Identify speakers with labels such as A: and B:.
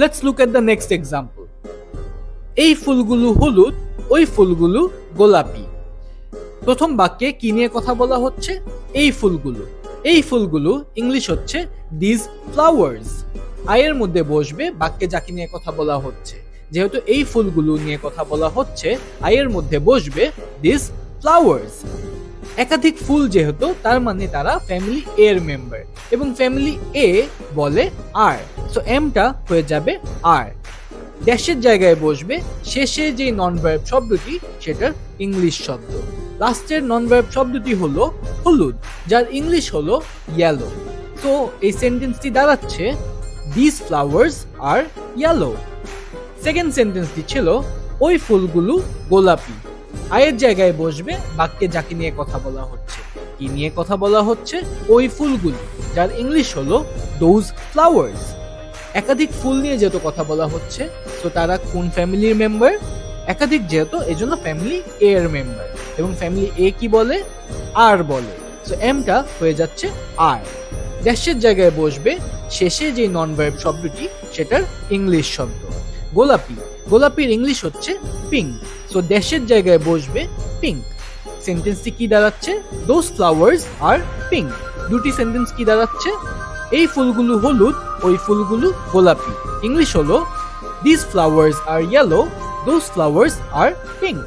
A: Let's look at the next example এই ফুলগুলো হলুদ, ওই ফুলগুলো গোলাপি। প্রথম বাক্যে কি নিয়ে কথা বলা হচ্ছে? এই ফুলগুলো। এই ফুলগুলো ইংলিশ হচ্ছে দিজ ফ্লাওয়ার্স আয়ের মধ্যে বসবে বাক্যে যাকে নিয়ে কথা বলা হচ্ছে। যেহেতু এই ফুলগুলো নিয়ে কথা বলা হচ্ছে, আয়ের মধ্যে বসবে দিস ফ্লাওয়ার্স একাধিক ফুল যেহেতু, তার মানে তারা ফ্যামিলি এ এর মেম্বার এবং ফ্যামিলি এ বলে আর সো এমটা হয়ে যাবে আর ড্যাশের জায়গায় বসবে, শেষে যে নন ভার্ব শব্দটি, সেটার ইংলিশ শব্দ। লাস্টের নন ভার্ব শব্দটি হলো হলুদ, যার ইংলিশ হলো ইয়েলো তো এই সেন্টেন্সটি দাঁড়াচ্ছে this flowers are yellow second সেন্টেন্সটি ছিল, ওই ফুলগুলো গোলাপি। আয়ের জায়গায় বসবে, বাক্যে যাকে নিয়ে কথা বলা হচ্ছে। কি নিয়ে কথা বলা হচ্ছে? ওই ফুলগুলি, যার ইংলিশ হলো দোজ ফ্লাওয়ার্স একাধিক ফুল নিয়ে যেহেতু কথা বলা হচ্ছে, তো তারা কোন ফ্যামিলির মেম্বার একাধিক যেহেতু এই জন্য ফ্যামিলি এ এর মেম্বার এবং ফ্যামিলি এ কি বলে? আর বলে। সো এমটা হয়ে যাচ্ছে আর ড্যাশের জায়গায় বসবে, শেষে যে নন ভার্ব শব্দটি, সেটার ইংলিশ শব্দ। গোলাপি, গোলাপির ইংলিশ হচ্ছে পিঙ্ক সো দেশের জায়গায় বসবে পিঙ্ক সেন্টেন্সটি কি দাঁড়াচ্ছে? দোজ ফ্লাওয়ার্স আর পিঙ্ক দুটি সেন্টেন্স কি দাঁড়াচ্ছে? এই ফুলগুলো হলুদ, ওই ফুলগুলো গোলাপি। ইংলিশ হলো this flowers are yellow those flowers are pink